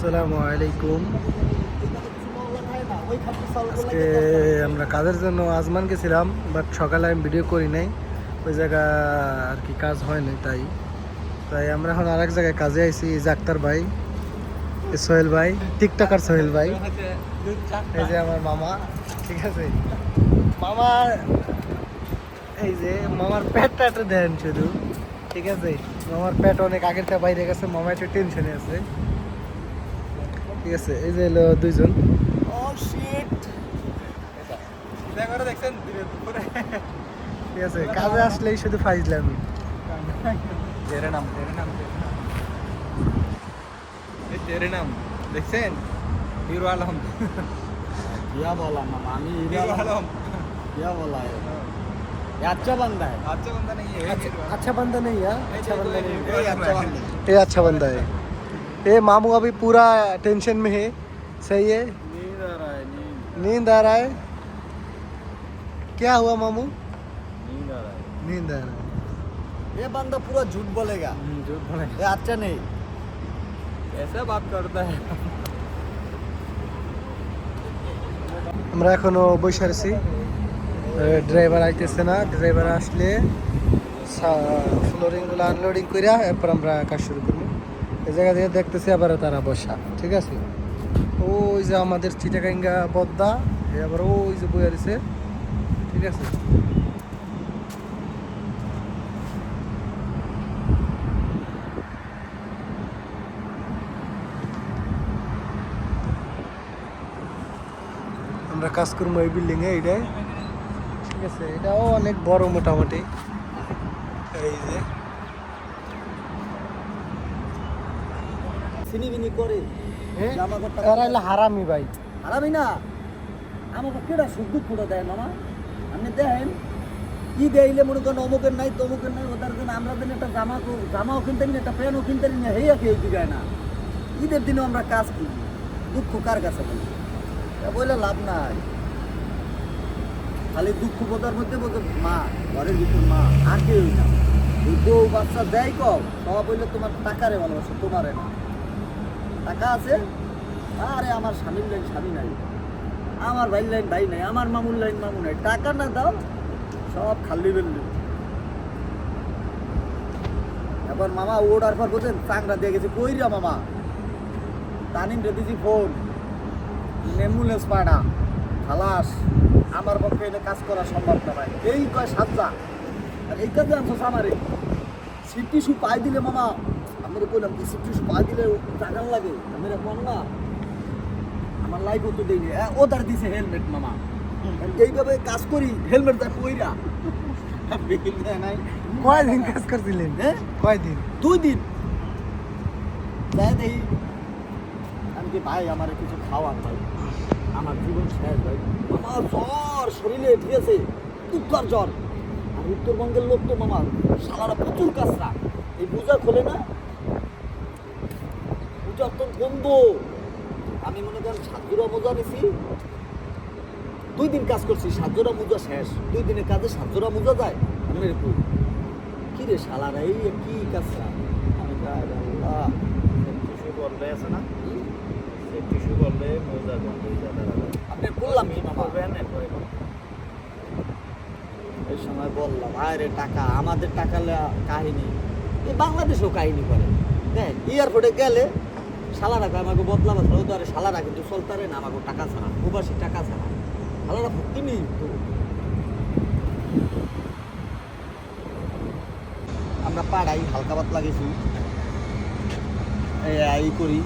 আসসালামু আলাইকুম। আজকে আমরা কাজের জন্য আজমান গেছিলাম বাট সকালে আমি ভিডিও করি নাই। ওই জায়গা আর কি কাজ হয় নাই তাই। তাই আমরা এখন আরেক জায়গায় কাজে আইছি আক্তার ভাই সোহেল ভাই, টিকটকার সোহেল ভাই। এই যে আমার মামা, ঠিক আছে? মামার এই যে মামার পেটটা একটু দেন শুধু, ঠিক আছে? মামার পেট অনেক আগের থেকে বাইরে গেছে, মামা একটু টেনশনে আছে। ঠিক আছে এই যে হলো দুইজন ঠিক আছে কাজে আসলেই শুধু ফাইজলাম তেরে নাম তেরে নাম এই তেরে নাম দেখছেন হিরো আলম क्या बोला मामा আমি হিরো আলম क्या बोला है ये अच्छा बंदा है अच्छा बंदा नहीं है अच्छा अच्छा बंदा नहीं है अच्छा बंदा नहीं है ये अच्छा बंदा है ये अच्छा बंदा है ये मामू अभी पूरा टेंशन में है सही है नींद आ रहा है नींद नींद आ रहा है क्या हुआ मामू नींद आ रहा है नींद आ रहा है ये बंदा पूरा झूठ बोलेगा झूठ बोले ये अच्छा नहीं ऐसा बात करता है আমরা এখনো বসে আছি ড্রাইভার আইতেছে না ড্রাইভার আসলে ফ্লোরিংগুলো আনলোডিং কইরা এরপর আমরা কাজ শুরু করবো এই জায়গা থেকে দেখতেছি আবার তারা বসা, ঠিক আছে? ওই যে আমাদের চিটাগাঙ্গা বদ্দা আবার ওই যে বইয়া ঠিক আছে? আমরা কাজ করব এই বিল্ডিংয়ে, এইটাই। ঠিক আছে, এটাও অনেক বড় মোটামুটি। এই যে। সিনি বিনি করে এরা হলো হারামি ভাই। আরামি না। আমাকে কেডা সুখ ফুটো দেয় মামা? আপনি দেখেন কি দেইলে মনে করেন অমুকের নাই তমুকের নাই ওদের জন্য আমরা দিন একটা জামা জামাও কিনতে নিই একটা প্যান্টও কিনতে না হেয়া কেউ দিগায় না। ঈদের দিনেও আমরা কাজ করি। দুঃখ কার কাছে বলি? তা বললে লাভ নাই। খালি দুঃখ বোধার মধ্যে বলতে মা ঘরের ভিতর মা আর কেউ না। বউ বাচ্চা দেয় কও সবাই বললে তোমার টাকারে ভালোবাসে তোমারে না। টাকা আছে, আরে আমার স্বামীর লাইন স্বামী নাই। আমার ভাই লাইন ভাই নাই, আমার মামুর লাইন মামু নাই। টাকা না দাও, সব খাল্লি বেললি এবার মামা ওড়ার পর বলছেন চাংরা দিয়ে গেছে। কইরা মামা? তানিম রে দিছি ফোন অ্যাম্বুলেন্স পাড়া। খালাস, আমার পক্ষে এটা কাজ করা সম্ভব না ভাই। এই কয় সাজ্জা। আর এই কাজে আনছো আমারে। সিটি শু পাই দিলে মামা। আমি কইলাম কি সিটি শু পাই দিলে টাকা লাগে। আমি কোন না আমার লাইফ তো দেয়নি ওদার দিছে হেলমেট মামা। এইভাবে কাজ করি হেলমেট দেয় পইরা। কয়দিন কাজ করছিলেন? হ্যাঁ? কয়দিন? দুই দিন। যাই দেখি আমি কি ভাই আমার কিছু খাওয়ান ভাই? আমার জীবন শেষ ভাই। আমার জ্বর শরীরে ঠিক আছে উত্তর জ্বর। আর উত্তরবঙ্গের লোক তো মামা সালারা প্রচুর কাঁচরা। এই পূজা খোলে না অত্যন্ত বন্ধ আমি মনে করেন সাতজোড়া মোজা নিছি দুই দিন কাজ করছি সাতজোড়া মোজা শেষ। দুই দিনের কাজে সাতজোড়া মোজা যায় আমি এরকম কি রে শালারা এই কি কাজটা আমি আল্লাহ। টিস্যু করলে আছে না? টিস্যু করলে মোজা দাঁড়া আপনি বললাম কি করবেন এরপরে এই সময় বললাম আরে টাকা আমাদের টাকা কাহিনী। এই বাংলাদেশেও কাহিনী করে। দেখ এয়ারপোর্টে গেলে শালারা আমাকে বদলা ও তো আরে শালারা কিন্তু চলতারে না আমাকে টাকা ছাড়া প্রবাসী টাকা ছাড়া। শালারা ভক্তি নেই তো? আমরা পাড়াই হালকা পাতলা গেছি। এই করি।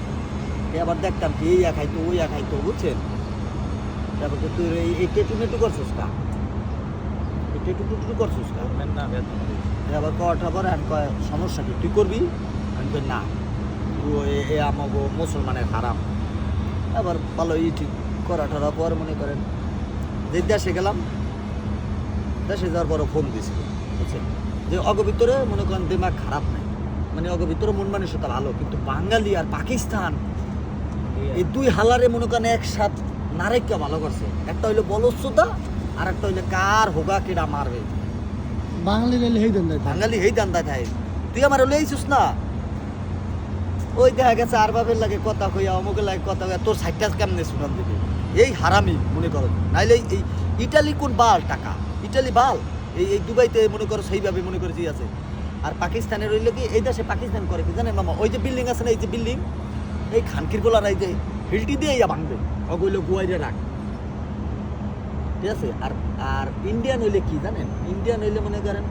এ আবার দেখতাম কি এই খাইতো ওই খাইতো বুঝছেন? তারপর তো তুই এই- টেটু মেটু করছিস কা? এই টেটু টুটু করছিস না আবার কটা পরে কয় সমস্যা কি তুই করবি? আমি না। এ- মুসলমানের হারাম। আবার ভালো ই ঠিক করা টরা পর মনে করেন যে দেশে গেলাম দেশে যাওয়ার পরে ফোন দিছিল বুঝছেন? যে অগ ভিতরে মনে করেন দিমাগ খারাপ নাই। মানে অগ ভিতরে মন মানসিকতা ভালো কিন্তু বাঙালি আর পাকিস্তান এই দুই হালারে মনে করেন একসাথ নারেককে ভালো করছে। একটা হইল বলস্যতা আর একটা হইল কার হোগা কেডা মারবে। বাঙালি বাঙালি হেই দান্দা খায় তুই আমার লইছিস না? ওই দেখা গেছে আর বাবের লাগে কথা কইয়া, অমুকের লাগে কথা কইয়া, তোর সাইডটা কেমনে শুনান দিবি? এই হারামি, মনে করো। নাইলে এই ইটালি কোন বাল টাকা? ইটালি বাল? এই এই দুবাইতে মনে করো সেইভাবে মনে করে যে আছে। আর পাকিস্তানের রইল কি, এই দেশে পাকিস্তান করে কি জানেন মামা? ওই যে বিল্ডিং আছে না, এই যে বিল্ডিং? এই খানকির গোলার এই যে হিলটি দিয়ে ইয়া ভাঙবে। ওগুলো গুয়াইরে রাখ ঠিক আছে? আর আর ইন্ডিয়ান হইলে কি জানেন? ইন্ডিয়ান হইলে মনে করেন,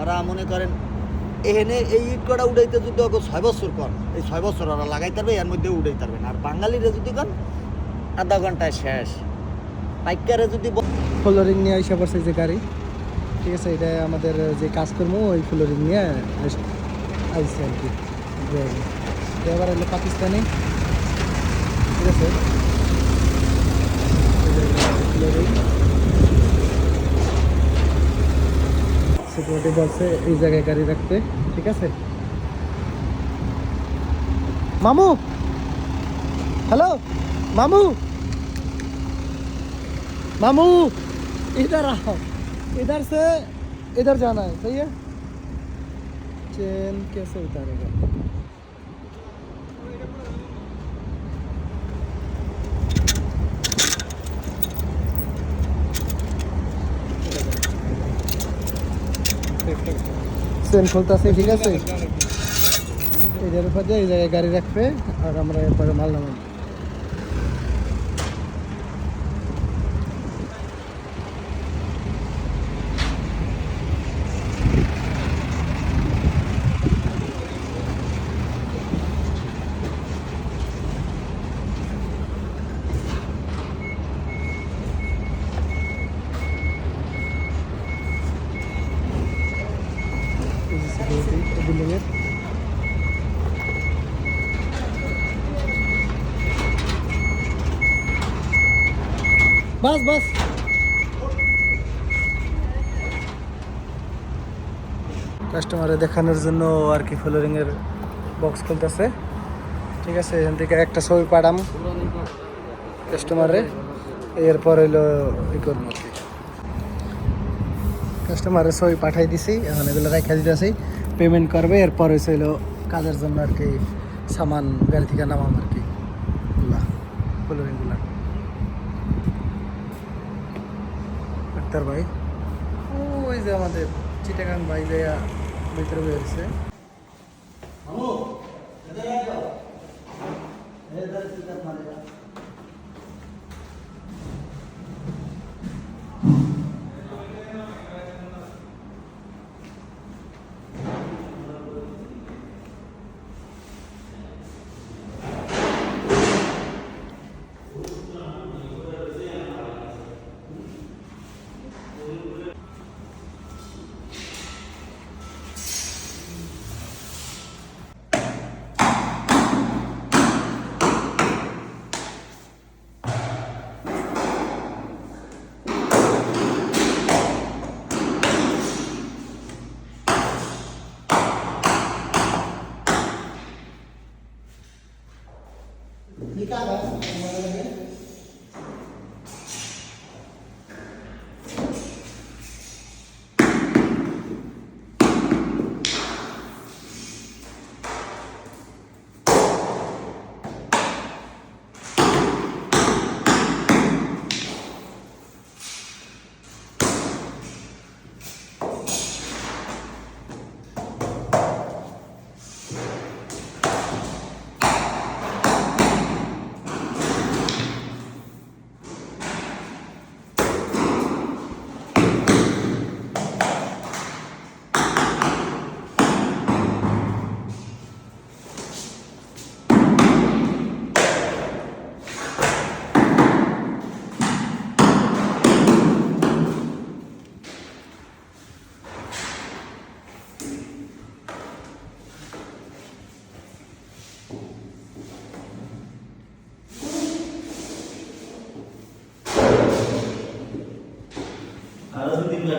ওরা মনে করেন এখানে এই ইট কটা উড়াইতে যদি ওকে ছয় বছর কর, এই ছয় বছর ওরা লাগাইতে পারবে, এর মধ্যে উড়াইতে পারবে আর বাঙালিরা যদি কর, আধা ঘন্টায় শেষ। পাইকারে যদি ফ্লোরিং নিয়ে আইসা পড়ছে যে গাড়ি, ঠিক আছে, এটা আমাদের যে কাজকর্ম, ওই ফ্লোরিং নিয়ে আইস- আর কি। ড্রাইভার হলো পাকিস্তানি, ঠিক আছে। সিকিউরিটি বলছে এই জায়গায় গাড়ি রাখতে ঠিক আছে মামু হ্যালো মামু मामू इधर आओ इधर से इधर जाना है सही है चेन कैसे उतारेगा চেন খুলতেছে ঠিক আছে? দিয়ে এই জায়গায় গাড়ি রাখবে আর আমরা এরপরে মাল নামাবো এই যে সিকিউরিটি বিল্ডিংয়ের বাস বাস কাস্টমারে দেখানোর জন্য আর কি ফ্লোরিং এর বক্স খুলতেছে। ঠিক আছে, এখান থেকে একটা ছবি পাঠাম। কাস্টমারে এরপর হইল ই করব আর কি। কাস্টমারের ছবি পাঠাই দিছি, এখন এগুলো রেখে দিতেছি। পেমেন্ট করবে, এরপর হয়েছে হইল কাজের জন্য আর কি সামান, গাড়ি থেকে নামাম আর কি। এগুলা ফ্লোরিংগুলা ডাক্তার ভাই? ওই যে আমাদের চিটাগাং ভাই যাইয়া ভিতরে বেরিয়েছে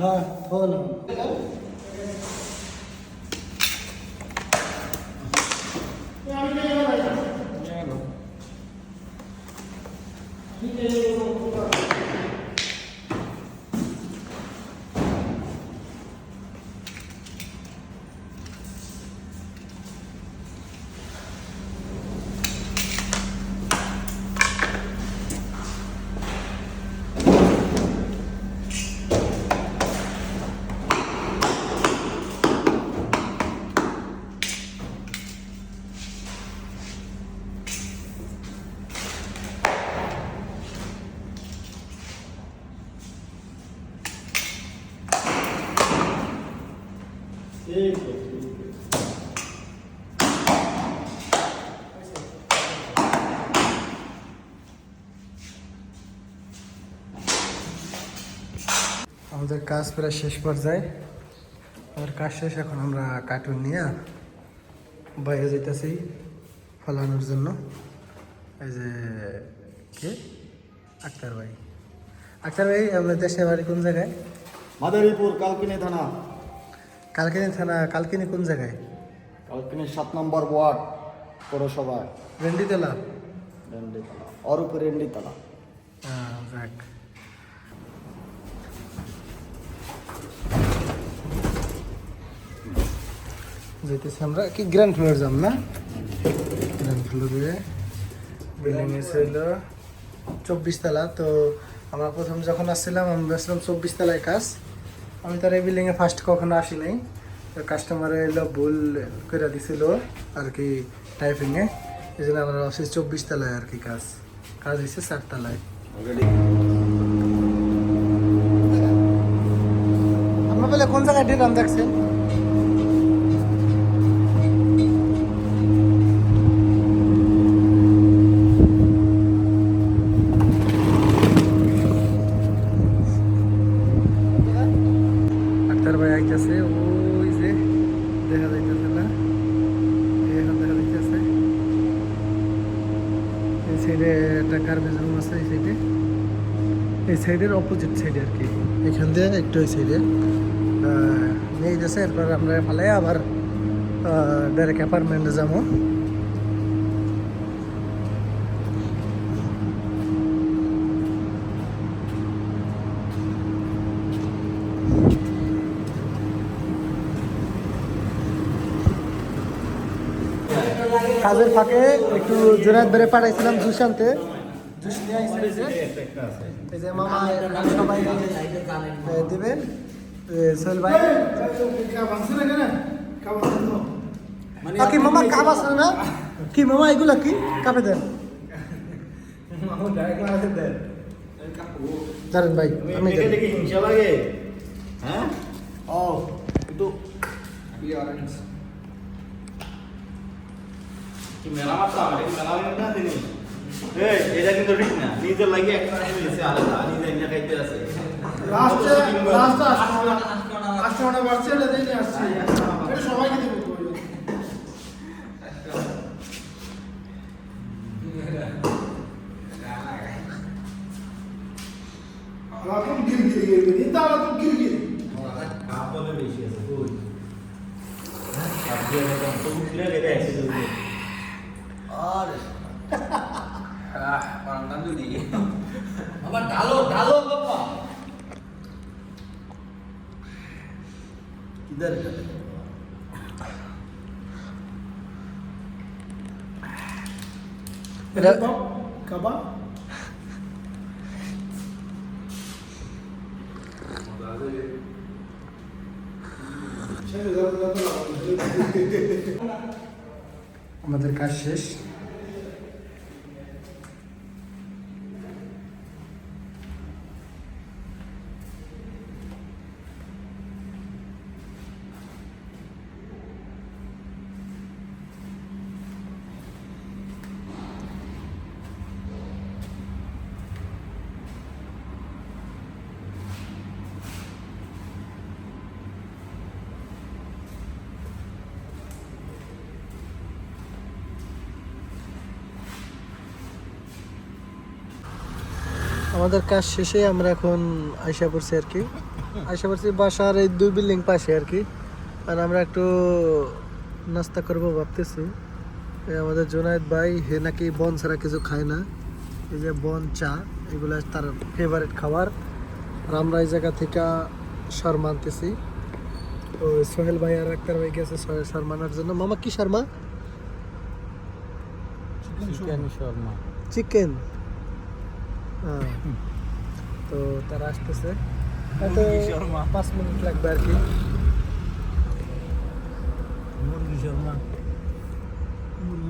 হ্যাঁ হল আমি আমাদের কাজ প্রায় শেষ পর্যায়ে। আমার কাজ শেষ, এখন আমরা কার্টুন নিয়ে বাইরে যেতেছি ফলানোর জন্য। এই যে, কে? আক্তার ভাই। আক্তার ভাই আপনার দেশের বাড়ি কোন জায়গায়? মাদারীপুর, কালকিনি থানা। কালকিনি থানা কালকিনি কোন জায়গায়? কালকিনি সাত নম্বর ওয়ার্ড পৌরসভা রেন্ডিতলা? রেন্ডিতলা অরূপ রেন্ডিতলা। হ্যাঁ যাক যেতেছি আমরা কি গ্র্যান্ড ফ্লোর যাম না? গ্র্যান্ড ফ্লোরে বিল্ডিং ছিল চব্বিশ তলা তো আমরা প্রথম যখন আসছিলাম আমি ভাবছিলাম চব্বিশ তলায় কাজ। আমি তার এই বিল্ডিংয়ে ফার্স্ট কখনো আসি নাই তো কাস্টমার এলো ভুল করে দিছিল আর কি টাইপিংয়ে এই জন্য আমার অফিস চব্বিশ তালায় আর কি কাজ। কাজ হয়েছে চার তলায়। আপনার বলে কোন জায়গায় ডেরাম দেখছেন? আক্তার ভাই আইতেছে, ওই যে দেখা যাইতেছে না এখন দেখা যাইতেছে। এই সাইডে একটা গার্বেজ রুম আছে, এই সাইডে এই সাইডের অপোজিট সাইডে আর কি। এখান দিয়ে একটু ওই সাইডে নিয়ে গেছে এরপর আমরা ফালাই আবার ডাইরেক্ট অ্যাপার্টমেন্টে যাব। কাজের ফাঁকে একটু জোনাত বেড়ে পাঠাইছিলাম জুস আনতে। জুস নিয়ে আইছে এই যে। মামা সবাই দিবেন সোহেল ভাই। কি মামা কাপ আছে না? কি মামা এগুলা কি? কাপে দেন। জানেন ভাই আমি হিংসা লাগে। হ্যাঁ? ও এটা কিন্তু ঠিক না। নিজের লাগে একটা আলাদা নিজে এনে খাইতে আছে। লাস্টে লাস্টে আটশো টাকা বাড়ছে এটা দিয়ে আসছি। এটা সবাইকে দেবো। কাপ বলে বেশি আছে কই? তো উঠলে এটা আমাদের কাজ শেষ আমাদের কাজ শেষে আমরা এখন আইসা পড়ছি আর কি। আইসা পড়ছি বাসার এই দুই বিল্ডিং পাশে আর কি। আর আমরা একটু নাস্তা করব ভাবতেছি। আমাদের জোনায়েদ ভাই হে নাকি বন ছাড়া কিছু খায় না। এই যে বন চা এগুলো তার ফেভারিট খাবার। আর আমরা এই জায়গা থেকে শর্মা আনতেছি। তো সোহেল ভাই আর আক্তার ভাই গেছে সোহেল শর্মানোর জন্য। মামা কি শর্মা? চিকেন শর্মা। চিকেন তো তারা আসতেছে হয়তো মুরগি শর্মা। পাঁচ মিনিট লাগবে আর কি মুরগি শর্মা মুরগি শর্মা